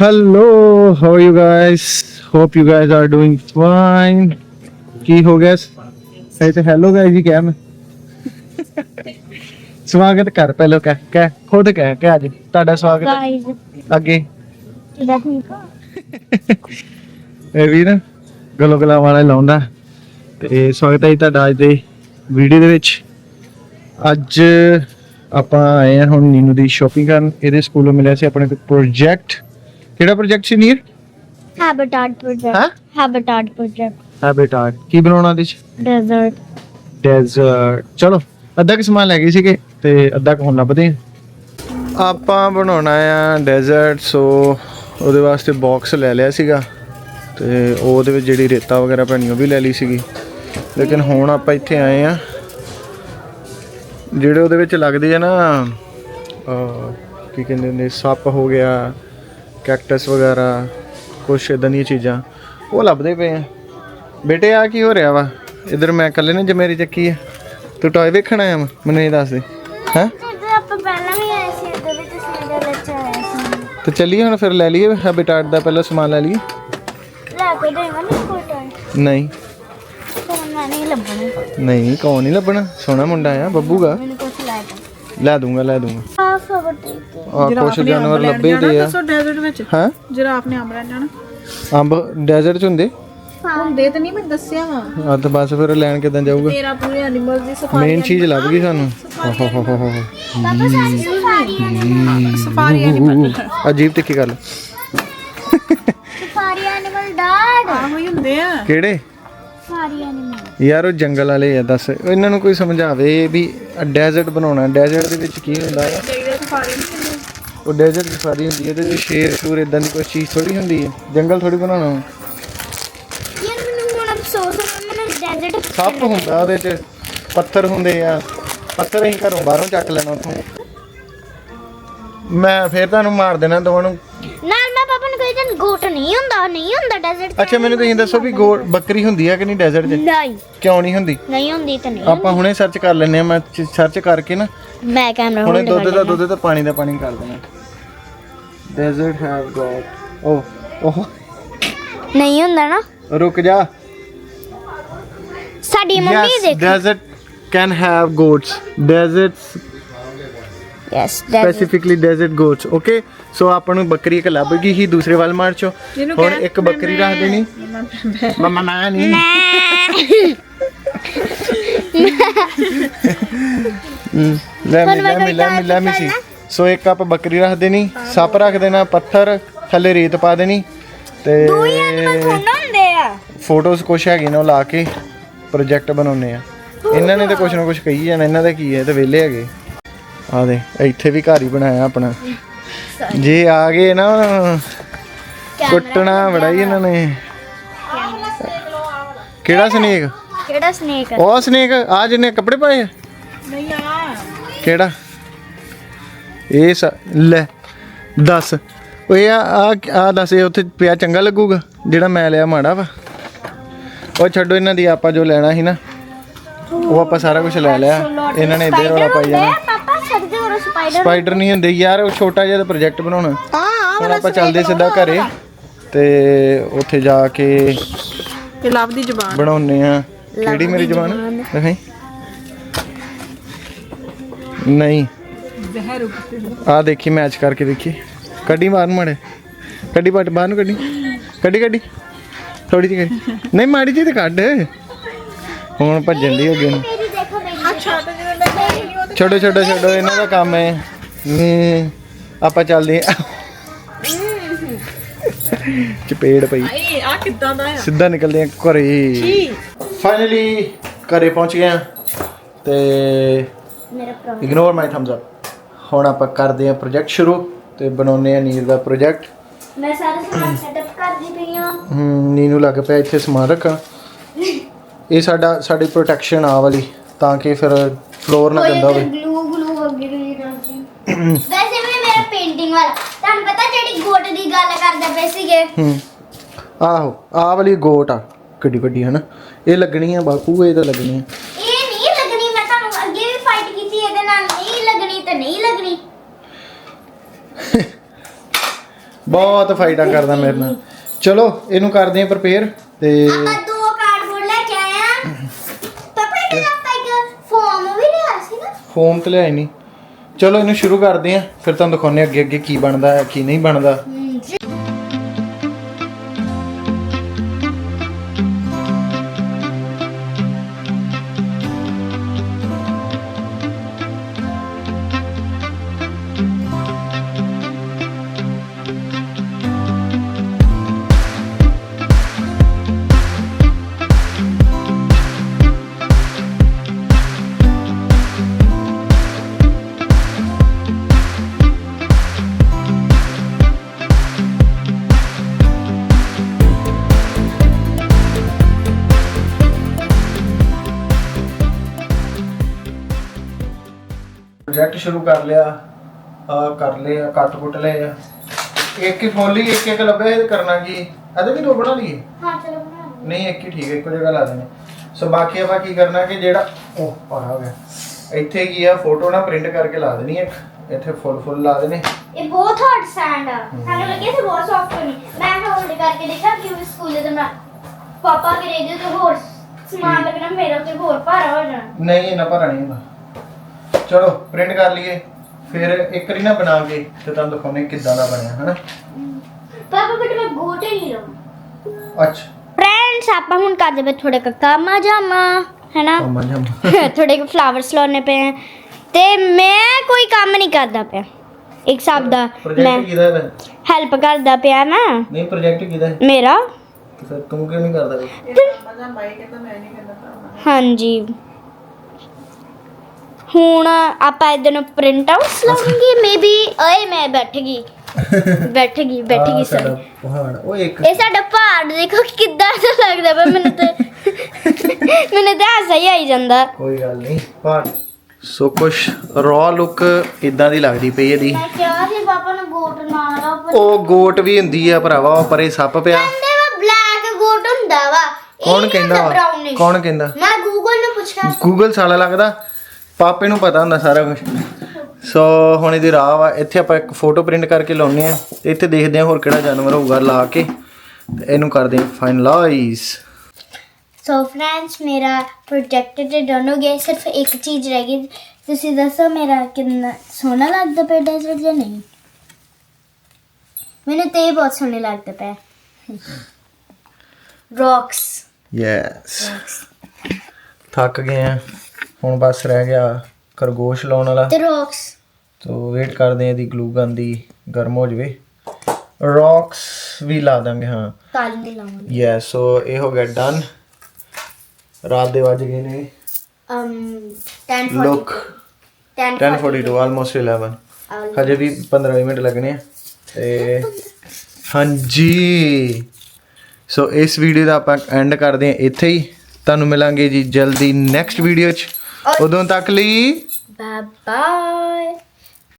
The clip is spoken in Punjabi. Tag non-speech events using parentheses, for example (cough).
How are you guys? Hope you guys are doing fine. ਕੀ ਹੋ ਗਿਆ? ਸਹੀ ਤੇ ਹੈਲੋ ਗਾਇਸ ਜੀ ਕਿਹਾ ਮੈਂ। (laughs) ਸਵਾਗਤ ਕਰ ਪਹਿਲਾਂ ਕਹਿ ਕਹਿ ਖੁਦ ਕਹਿ ਕਿ ਅੱਜ। ਤੁਹਾਡਾ ਸਵਾਗਤ। ਹੈ। ਗਾਇਜ਼ ਅੱਗੇ। ਕਿਦਾਂ ਠੀਕ ਹੋ? (laughs) ਇਹ ਵੀ ਨਾ ਗਲੋ ਗਲਾ ਵਾਲਾ ਲਾਉਂਦਾ। ਤੇ ਸਵਾਗਤ ਹੈ ਜੀ ਤੁਹਾਡਾ ਅੱਜ ਦੇ ਵੀਡੀਓ ਦੇ ਵਿੱਚ। ਅੱਜ ਆਪਾਂ ਆਏ ਹਾਂ ਹੁਣ ਨੀਨੂ ਦੀ ਸ਼ਾਪਿੰਗ ਕਰਨ। ਇਹਦੇ ਸਕੂਲੋਂ ਮਿਲਿਆ ਸੀ ਆਪਣੇ ਪ੍ਰੋਜੈਕਟ ਕਿਹੜਾ ਪ੍ਰੋਜੈਕਟ ਸੀ ਨੀਰ? ਹੈਬਿਟਾਟ ਹਾਂ? ਪ੍ਰੋਜੈਕਟ ਹੈਬਿਟਾਟ ਪ੍ਰੋਜੈਕਟ ਹੈਬਿਟਾਟ ਕੀ ਬਣਾਉਣਾ ਦੇ ਚ? ਡੈਜ਼ਰਟ ਡੈਜ਼ਰਟ ਚਲੋ ਅੱਧਾ ਕਿ ਸਮਾਨ ਲੈ ਗਏ ਸੀਗੇ ਤੇ ਅੱਧਾ ਕੁ ਹੁਣ ਲੱਭਦੇ ਆਪਾਂ ਬਣਾਉਣਾ ਆ ਡੈਜ਼ਰਟ ਸੋ ਉਹਦੇ ਵਾਸਤੇ ਬਾਕਸ ਲੈ ਲਿਆ ਸੀਗਾ ਤੇ ਉਹਦੇ ਵਿੱਚ ਜਿਹੜੀ ਰੇਤਾ ਵਗੈਰਾ ਪੈਣੀ ਉਹ ਵੀ ਲੈ ਲਈ ਸੀਗੀ। ਲੇਕਿਨ ਹੁਣ ਆਪਾਂ ਇੱਥੇ ਆਏ ਆ ਜਿਹੜੇ ਉਹਦੇ ਵਿੱਚ ਲੱਗਦੇ ਆ ਨਾ ਅਹ, ਕੀ ਕਹਿੰਦੇ ਨੇ ਸੱਪ ਹੋ ਗਿਆ ਕੈਕਟਸ ਵਗੈਰਾ ਕੁਛ ਇਦਾਂ ਦੀਆਂ ਚੀਜ਼ਾਂ ਉਹ ਲੱਭਦੇ ਪਏ ਆ। ਬੇਟੇ ਆ ਕੀ ਹੋ ਰਿਹਾ ਵਾ? ਇਧਰ ਮੈਂ ਇਕੱਲੇ ਨੇ ਜਮੇਰੀ ਚੱਕੀ ਆ। ਤੂੰ ਟੌਏ ਵੇਖਣ ਆਇਆ ਵਾ? ਮੈਨੂੰ ਇਹ ਦੱਸ ਦੇ। ਹੈਂ? ਆਪਾਂ ਪਹਿਲਾਂ ਵੀ ਆਏ ਸੀ ਇਹਦੇ ਵਿੱਚ ਸਾਡੇ ਵਿੱਚ ਆਏ ਸੀ। ਤੇ ਚੱਲੀਏ ਹੁਣ ਫਿਰ ਲੈ ਲਈਏ ਹੈਬਿਟਾਟ ਦਾ ਪਹਿਲਾਂ ਸਮਾਨ ਲੈ ਲਈਏ। ਲੈ ਕੇ ਦੇਵਾਂ ਨਹੀਂ। ਫੋਨ ਮੈਂ ਨਹੀਂ ਲੱਭਣਾ। ਨਹੀਂ ਕੌਣ ਨਹੀਂ ਲੱਭਣਾ? ਸੋਹਣਾ ਮੁੰਡਾ ਆ ਬੱਬੂਗਾ ਮੈਨੂੰ ਕੁਝ ਲੈ ਦੇ ਲੈ ਦੂੰਗਾ ਲੈ ਦੂੰਗਾ। ਆ ਫੋਟੋ ਆ ਕੁਛ ਜਾਨਵਰ ਲੱਭੇ ਤੇ ਆ। ਸੋ ਡੈਜ਼ਰਟ ਵਿੱਚ? ਹਾਂ? ਜਿਰਾਫ ਨੇ ਅੰਬ ਲੈਣ ਜਾਣਾ। ਅੰਬ ਡੈਜ਼ਰਟ ਚ ਹੁੰਦੇ? ਹੁੰਦੇ ਤਾਂ ਨਹੀਂ ਮੈਂ ਦੱਸਿਆ ਵਾ। ਆ ਤਾਂ ਬਸ ਫਿਰ ਲੈਣ ਕਿਦਾਂ ਜਾਊਗਾ? ਤੇਰਾ ਪੂਰੇ ਐਨੀਮਲ ਦੀ ਸਫਾਰੀ ਮੇਨ ਚੀਜ਼ ਲੱਭ ਗਈ ਸਾਨੂੰ। ਪਾਪਾ ਸਾਰੀ ਸਫਾਰੀ ਸਫਾਰੀ ਐਨੀਮਲ ਅਜੀਬ ਤਿੱਖੀ ਗੱਲ। ਸਫਾਰੀ ਐਨੀਮਲ ਡਾਡ ਆਹੋ ਹੀ ਹੁੰਦੇ ਆ। ਕਿਹੜੇ? ਸਫਾਰੀ ਐਨੀਮਲ ਯਾਰ ਉਹ ਜੰਗਲ ਵਾਲੇ ਆ ਦੱਸ। ਇਹਨਾਂ ਨੂੰ ਕੋਈ ਸਮਝਾਵੇ ਵੀ ਡੈਜ਼ਰਟ ਬਣਾਉਣਾ। ਡੈਜ਼ਰਟ ਦੇ ਵਿੱਚ ਕੀ ਹੁੰਦਾ ਹੈ ਸਫਾਰੀ ਉਹ ਡੈਜ਼ਰਟ ਸਫਾਰੀ ਹੁੰਦੀ ਹੈ ਇਹਦੇ ਵਿੱਚ ਸ਼ੇਰ ਸ਼ੂਰ ਇਦਾਂ ਦੀ ਕੋਈ ਚੀਜ਼ ਥੋੜੀ ਹੁੰਦੀ ਹੈ। ਜੰਗਲ ਥੋੜੀ ਬਣਾਉਣਾ ਯਾਰ ਮੈਨੂੰ ਹੁਣ ਅਫਸੋਸ ਹੈ ਮੈਨੂੰ ਡੈਜ਼ਰਟ ਸੱਪ ਹੁੰਦਾ ਉਹਦੇ 'ਚ ਪੱਥਰ ਹੁੰਦੇ ਆ। ਪੱਥਰ ਅਸੀਂ ਘਰੋਂ ਬਾਹਰੋਂ ਚੱਕ ਲੈਣਾ ਉੱਥੋਂ। ਮੈਂ ਫੇਰ ਤੁਹਾਨੂੰ ਮਾਰ ਦੇਣਾ ਦੋਵਾਂ ਨੂੰ ਮੈਂ ਪਾਪਾ ਨੂੰ ਕਹੀ ਜਨ ਗੋਟ ਨਹੀਂ ਹੁੰਦਾ ਨਹੀਂ ਹੁੰਦਾ ਡੈਜ਼ਰਟ ਅੱਛਾ ਮੈਨੂੰ ਤੁਸੀਂ ਦੱਸੋ ਵੀ ਗੋ ਬੱਕਰੀ ਹੁੰਦੀ ਆ ਕਿ ਨਹੀਂ ਡੈਜ਼ਰਟ 'ਚ? ਨਹੀਂ। ਕਿਉਂ ਨਹੀਂ ਹੁੰਦੀ? ਨਹੀਂ ਹੁੰਦੀ ਤਾਂ ਨਹੀਂ ਆਪਾਂ ਹੁਣੇ ਸਰਚ ਕਰ ਲੈਨੇ ਆ ਮੈਂ ਸਰਚ ਕਰਕੇ ਨਾ। ਮੈਂ ਕੈਮਰਾ ਹੁਣੇ ਦੁੱਧ ਦਾ ਦੁੱਧ ਤੇ ਪਾਣੀ ਦਾ ਪਾਣੀ ਕਰ ਦੇਣਾ ਡੈਜ਼ਰਟ ਹੈਵ ਗॉट ਓ ਓਹ। ਨਹੀਂ ਹੁੰਦਾ ਨਾ। ਰੁਕ ਜਾ। ਸਾਡੀ ਮੰਮੀ ਦੇਖ। desert can have goats. Deserts yes specifically desert goats okay? So ਆਪਾਂ ਨੂੰ ਬੱਕਰੀ ਇੱਕ ਲੱਭ ਗਈ ਸੀ ਦੂਸਰੇ ਵੱਲ ਮਾਰ ਚੋ ਜਿਹਨੂੰ ਹੁਣ ਇੱਕ ਬੱਕਰੀ ਰੱਖ ਦੇਣੀ ਮਮਾ ਮੈਂ ਨਹੀਂ ਹਮ, ਲੈ ਮੈਂ ਲੈ ਮੈਂ ਲੈ ਮੈਂ ਲੈ ਮੈਂ ਸੀ ਸੋ ਇੱਕ ਆਪਾਂ ਬੱਕਰੀ ਰੱਖ ਦੇਣੀ ਸੱਪ ਰੱਖ ਦੇਣਾ ਪੱਥਰ ਥੱਲੇ ਰੇਤ ਪਾ ਦੇਣੀ ਤੇ ਹੁੰਦੇ ਆ ਫੋਟੋਜ਼ ਕੁਛ ਹੈਗੇ ਨੇ ਉਹ ਲਾ ਕੇ ਪ੍ਰੋਜੈਕਟ ਬਣਾਉਨੇ ਆ ਇਹਨਾਂ ਨੇ ਤਾਂ ਕੁਛ ਨਾ ਕੁਛ ਕਹੀ ਜਾਣਾ ਇਹਨਾਂ ਦਾ ਕੀ ਹੈ ਇਹ ਤਾਂ ਵਿਹਲੇ ਹੈਗੇ ਆ ਦੇ ਇੱਥੇ ਵੀ ਘਰ ਹੀ ਬਣਾਇਆ ਆਪਣਾ। ਜੇ ਆ ਗਏ ਨਾ ਕੁੱਟਣਾ ਬੜਾ ਹੀ ਇਹਨਾਂ ਨੇ। ਕਿਹੜਾ ਸਨੇਕ? ਕਿਹੜਾ ਸਨੇਕ? ਉਹ ਸਨੇਕ ਆ ਜਿਹਨੇ ਕੱਪੜੇ ਪਾਏ ਆ? ਨਹੀਂ ਆ। ਕਿਹੜਾ? ਇਹ ਸ- ਲੈ ਦੱਸ। ਓਏ ਆ ਆ ਆ ਦੱਸ ਇਹ ਉੱਥੇ ਪਿਆ ਚੰਗਾ ਲੱਗੂਗਾ ਜਿਹੜਾ ਮੈਂ ਲਿਆ ਮਾੜਾ ਵਾ। ਉਹ ਛੱਡੋ ਇਹਨਾਂ ਦੀ ਆਪਾਂ ਜੋ ਲੈਣਾ ਸੀ ਨਾ ਉਹ ਆਪਾਂ ਸਾਰਾ ਕੁਝ ਲੈ ਲਿਆ। ਇਹਨਾਂ ਨੇ ਇੱਧਰ ਵਾਲਾ ਪਾਈ ਜਾਣਾ। ਸਪਾਈਡਰ ਸਪਾਈਡਰ ਨਹੀਂ ਹੁੰਦੇ ਯਾਰ ਉਹ ਛੋਟਾ ਜਿਹਾ ਪ੍ਰੋਜੈਕਟ ਬਣਾਉਣਾ। ਹਾਂ ਹੁਣ ਆਪਾਂ ਚੱਲਦੇ ਸਿੱਧਾ ਘਰੇ। ਤੇ ਉੱਥੇ ਜਾ ਕੇ ਤੇ ਲਵ ਦੀ ਜ਼ੁਬਾਨ। ਬਣਾਉਨੇ ਆ ਕਿਹੜੀ ਮੇਰੀ ਜ਼ਬਾਨ? ਦਿਖਾਈ। ਨਹੀਂ। ਜ਼ਹਿਰ ਆ ਦੇਖੀ ਮੈਚ ਕਰਕੇ ਦੇਖੀ। ਕੱਢੀ ਮਾਰ ਮੜੇ ਕੱਢੀ ਬਟ ਬਾਹਰ ਨੂੰ ਕੱਢੀ। ਕੱਢੀ ਕੱਢੀ। ਥੋੜੀ ਜਿਹੀ ਕੱਢੀ। ਨਹੀਂ ਮਾੜੀ ਜੀ ਤੇ ਕੱਢ। ਹੁਣ ਭੱਜਣ ਦੀ ਹੋ ਗਈ ਨੂੰ ਮੇਰੀ ਦੇਖੋ ਮੇਰੀ ਅੱਛਾ ਤੇ ਛੋਟੋ ਛੋਟੋ ਛੋਟੋ ਇਹਨਾਂ ਦਾ ਕੰਮ ਹੈ। ਨੀ ਆਪਾਂ ਚੱਲਦੇ ਆ ਚਪੇੜ ਪਈ। ਇਹ ਆ ਕਿੱਦਾਂ ਦਾ ਆ? ਸਿੱਧਾ ਨਿਕਲਦੇ ਆ ਘਰੇ। ਫਾਈਨਲੀ ਘਰੇ ਪਹੁੰਚ ਗਏ ਆ ਤੇ ਮੇਰਾ ਇਗਨੋਰ ਮਾਈ ਥੰਬਸ ਅਪ ਹੁਣ ਆਪਾਂ ਕਰਦੇ ਆ ਪ੍ਰੋਜੈਕਟ ਸ਼ੁਰੂ ਤੇ ਬਣਾਉਨੇ ਆ ਨੀਰ ਦਾ ਪ੍ਰੋਜੈਕਟ ਮੈਂ ਸਾਰਾ ਸਮਾਨ ਸੈਟਅਪ ਕਰਦੀ ਪਈ ਹਾਂ। ਹਮ, ਨੀਨੂ ਲੱਗ ਪਿਆ ਇੱਥੇ ਸਮਾਨ ਰੱਖਾਂ ਇਹ ਸਾਡਾ ਸਾਡੀ ਪ੍ਰੋਟੈਕਸ਼ਨ ਆ ਵਾਲੀ ਤਾਂ ਕਿ ਫਿਰ ਫਲੋਰ ਨਾ ਗੰਦਾ ਹੋਵੇ ਗਲੂ ਗਲੂ ਅੱਗੇ ਗਈ ਰਹੀ ਵੈਸੇ ਵੀ ਮੇਰਾ ਪੇਂਟਿੰਗ ਵਾਲਾ। ਤੁਹਾਨੂੰ ਪਤਾ ਜਿਹੜੀ ਗੋਟ ਦੀ ਗੱਲ ਕਰਦੇ ਪਏ ਸੀਗੇ? ਹੂੰ। ਆਹੋ ਆ ਵਾਲੀ ਗੋਟ ਆ ਕਿੱਡੀ ਵੱਡੀ ਹਨਾ? ਇਹ ਲੱਗਣੀ ਆ ਬਾਕੂ ਇਹ ਤਾਂ ਲੱਗਣੀ ਆ। ਇਹ ਨਹੀਂ ਲੱਗਣੀ ਮੈਂ ਤੁਹਾਨੂੰ ਅੱਗੇ ਵੀ ਫਾਈਟ ਕੀਤੀ ਇਹਦੇ ਨਾਲ ਨਹੀਂ ਲੱਗਣੀ ਤੇ ਨਹੀਂ ਲੱਗਣੀ। ਬਹੁਤ ਫਾਇਦਾ ਕਰਦਾ ਮੇਰੇ ਨਾਲ। ਚਲੋ ਇਹਨੂੰ ਕਰਦੇ ਆ ਪ੍ਰਪੇਅਰ ਤੇ ਆਪਾਂ ਦੋ ਕਾਰਡਬੋਰਡ ਲੈ ਕੇ ਆਏ ਆ। ਪਾਪਾ ਇਹ ਆਪਾਂ ਇੱਕ ਫੋਮ ਵੀ ਲਿਆ ਸੀ ਨਾ। ਫੋਮ ਤੇ ਲਿਆਈ ਨਹੀਂ ਚਲੋ ਇਹਨੂੰ ਸ਼ੁਰੂ ਕਰਦੇ ਆ ਫਿਰ ਤੁਹਾਨੂੰ ਦਿਖਾਉਂਦੇ ਆ ਅੱਗੇ ਅੱਗੇ ਕੀ ਬਣਦਾ ਹੈ, ਕੀ ਨਹੀਂ ਬਣਦਾ। ਪ੍ਰੋਜੈਕਟ ਸ਼ੁਰੂ ਕਰ ਲਿਆ ਆ ਕਰ ਲਿਆ ਕੱਟ ਕੁੱਟ ਲਏ ਆ। ਇੱਕ ਹੀ ਫੋਲੀ ਇੱਕ ਇੱਕ ਲੱਭਿਆ ਇਹ ਕਰਨਾ ਕੀ? ਇਹਦੇ ਵੀ ਦੋ ਬਣਾ ਲਈਏ? ਹਾਂ ਚਲੋ ਬਣਾ ਲਓ। ਨਹੀਂ ਇੱਕ ਹੀ ਠੀਕ ਹੈ ਇੱਕੋ ਜਗ੍ਹਾ ਲਾ ਦੇਣੇ। ਸੋ ਬਾਕੀ ਆਪਾਂ ਕੀ ਕਰਨਾ ਕਿ ਜਿਹੜਾ ਉਹ ਪਾਰਾ ਹੋ ਗਿਆ। ਇੱਥੇ ਕੀ ਆ ਫੋਟੋ ਨਾ ਪ੍ਰਿੰਟ ਕਰਕੇ ਲਾ ਦੇਣੀ ਇੱਕ। ਇੱਥੇ ਫੁੱਲ ਫੁੱਲ ਲਾ ਦੇਣੇ। ਇਹ ਬਹੁਤ ਹਾਰਡ ਸੈਂਡ ਆ। ਸਾਨੂੰ ਲੱਗਿਆ ਸੀ ਬਹੁਤ ਸੌਫਟ ਹੋਣੀ ਮੈਂ ਹੋਲਡ ਕਰਕੇ ਦੇਖਿਆ ਕਿ ਉਹ ਸਕੂਲ ਦੇ ਮੈਂ ਪਾਪਾ ਕਰੇ ਦੇ ਤੇ ਹੋਰ ਸਮਾਨ ਲੱਗਣਾ ਮੇਰਾ ਤੇ ਹੋਰ ਭਾਰਾ ਹੋ ਜਾਣਾ। ਨਹੀਂ ਇਹਨਾਂ ਭਰਾ ਨਹੀਂ ਹੁੰਦਾ। ਚਲੋ ਪ੍ਰਿੰਟ ਕਰ ਲਈਏ। ਫਿਰ ਇੱਕ ਰੀ ਨਾ ਬਣਾ ਕੇ ਤੇ ਤੁਹਾਨੂੰ ਦਿਖਾਉਣੇ ਕਿੱਦਾਂ ਦਾ ਬਣਿਆ ਹਨਾ? ਪਾਪਾ ਬਟ ਮੈਂ ਗੋਟੇ ਨਹੀਂ ਲਵਾਂ ਅੱਛਾ। ਫਰੈਂਡਸ ਆਪਾਂ ਹੁਣ ਕਰਦੇ ਪਏ ਥੋੜੇ ਕਾਮਾ ਜਾਮਾ ਹੈਨਾ? ਥੋੜੇ ਕੁ ਫਲਾਵਰਸ (laughs) ਲਾਉਣੇ ਪਏ ਤੇ ਮੈਂ ਕੋਈ ਕੰਮ ਨਹੀਂ ਕਰਦਾ ਪਿਆ। ਇੱਕ ਹਿਸਾਬ ਦਾ ਮੈਂ ਪ੍ਰੋਜੈਕਟ ਕਿਹਦਾ ਹੈ? ਹੈਲਪ ਕਰਦਾ ਪਿਆ ਨਾ। ਨਹੀਂ ਪ੍ਰੋਜੈਕਟ ਕਿਹਦਾ ਹੈ? ਮੇਰਾ। ਤੇ ਫਿਰ ਤੂੰ ਕਿਉਂ ਨਹੀਂ ਕਰਦਾ ਭਰਾ ਹਾਂਜੀ। ਹੁਣ ਆਪਾਂ ਇਹਦੇ ਨੂੰ ਪ੍ਰਿੰਟ ਆਊਟਸ ਲਾਵਾਂਗੇ। ਮੇਬੀ ਓਏ ਮੈਂ ਬੈਠ ਗਈ ਬੈਠ ਗਈ ਬੈਠ ਗਈ ਸਰ ਪਹਾੜ ਉਹ ਇੱਕ ਇਹ ਸਾਡਾ ਪਹਾੜ ਦੇਖੋ ਕਿੱਦਾਂ ਦਾ ਲੱਗਦਾ ਪਿਆ ਮੈਨੂੰ ਤੇ (laughs) ਮੈਨੂੰ ਤੇ ਹਾਸਾ ਹੀ ਆਈ ਜਾਂਦਾ। ਕੋਈ ਗੱਲ ਨਹੀਂ ਪਹਾੜ। ਸੋ ਕੁਛ ਰॉ ਲੁੱਕ ਇਦਾਂ ਦੀ ਲੱਗਦੀ ਪਈ ਇਹਦੀ। ਮੈਂ ਕਿਹਾ ਸੀ ਪਾਪਾ ਨੂੰ ਗੋਟ ਨਾ ਪਰ ਉਹ ਗੋਟ ਵੀ ਹੁੰਦੀ ਆ ਭਰਾਵਾ ਉਹ ਪਰੇ ਸੱਪ ਪਿਆ। ਕਹਿੰਦੇ ਵਾ ਬਲੈਕ ਗੋਟ ਹੁੰਦਾ ਵਾ। ਕੌਣ ਕਹਿੰਦਾ ਹੁੰਦਾ ਵਾ। ਕੌਣ ਕਹਿੰਦਾ? ਮੈਂ ਗੂਗਲ ਨੂੰ ਪੁੱਛਿਆ ਗੂਗਲ ਸਾਲਾ ਲੱਗਦਾ। ਪਾਪੇ ਨੂੰ ਪਤਾ ਹੁੰਦਾ ਸਾਰਾ ਕੁਝ ਸੋ ਹੁਣ ਇਹਦੀ ਰਾਹ ਵਾ ਇੱਥੇ ਆਪਾਂ ਇੱਕ ਫੋਟੋ ਪ੍ਰਿੰਟ ਕਰਕੇ ਲਾਉਨੇ ਆ ਤੇ ਇੱਥੇ ਦੇਖਦੇ ਆ ਹੋਰ ਕਿਹੜਾ ਜਾਨਵਰ ਹੋਊਗਾ ਲਾ ਕੇ। ਤੇ ਇਹਨੂੰ ਕਰਦੇ ਆ ਫਾਈਨਲਾਈਜ਼ ਸੋ ਫਰੈਂਡਸ ਮੇਰਾ ਪ੍ਰੋਜੈਕਟ ਤੇ ਡਨ ਹੋ ਗਿਆ। ਸਿਰਫ ਇੱਕ ਚੀਜ਼ ਰਹਿ ਗਈ। ਤੁਸੀਂ ਦੱਸੋ ਮੇਰਾ ਕਿੰਨਾ ਸੋਹਣਾ ਲੱਗਦਾ ਪਿਆ ਡੈਜ਼ਰਟ ਜਾਂ ਨਹੀਂ? ਮੈਨੂੰ ਤੇ ਇਹ ਬਹੁਤ ਸੋਹਣੇ ਲੱਗਦਾ ਪਿਆ ਰੌਕਸ ਯੈਸ ਥੱਕ ਗਏ ਆ ਹੁਣ ਬਸ ਰਹਿ ਗਿਆ ਖਰਗੋਸ਼ ਲਾਉਣ ਵਾਲਾ। ਤੇ ਰੌਕਸ ਤੋ ਵੇਟ ਕਰਦੇ ਆ ਇਹਦੀ ਗਲੂ ਗਨ ਦੀ ਗਰਮ ਹੋ ਜਵੇ। ਰੌਕਸ ਵੀ ਲਾ ਦਾਂਗੇ ਹਾਂ। ਕਾਲੀ ਦੇ ਲਾਵਾਂਗੇ। ਯੈਸ ਸੋ ਇਹ ਹੋ ਗਿਆ ਡਨ ਰਾਤ ਦੇ ਵੱਜ ਗਏ ਨੇ। ਅਮ 10:40 ਲੁੱਕ 10:42 ਆਲਮੋਸਟ 11 ਹਜੇ ਵੀ 15 ਮਿੰਟ ਲੱਗਣੇ ਆ। ਤੇ ਹਾਂਜੀ। ਸੋ ਇਸ ਵੀਡੀਓ ਦਾ ਆਪਾਂ ਐਂਡ ਕਰਦੇ ਹਾਂ ਇੱਥੇ ਹੀ। ਤੁਹਾਨੂੰ ਮਿਲਾਂਗੇ ਜੀ ਜਲਦੀ ਨੈਕਸਟ ਵੀਡੀਓ 'ਚ। उदून टाकली बाय बाय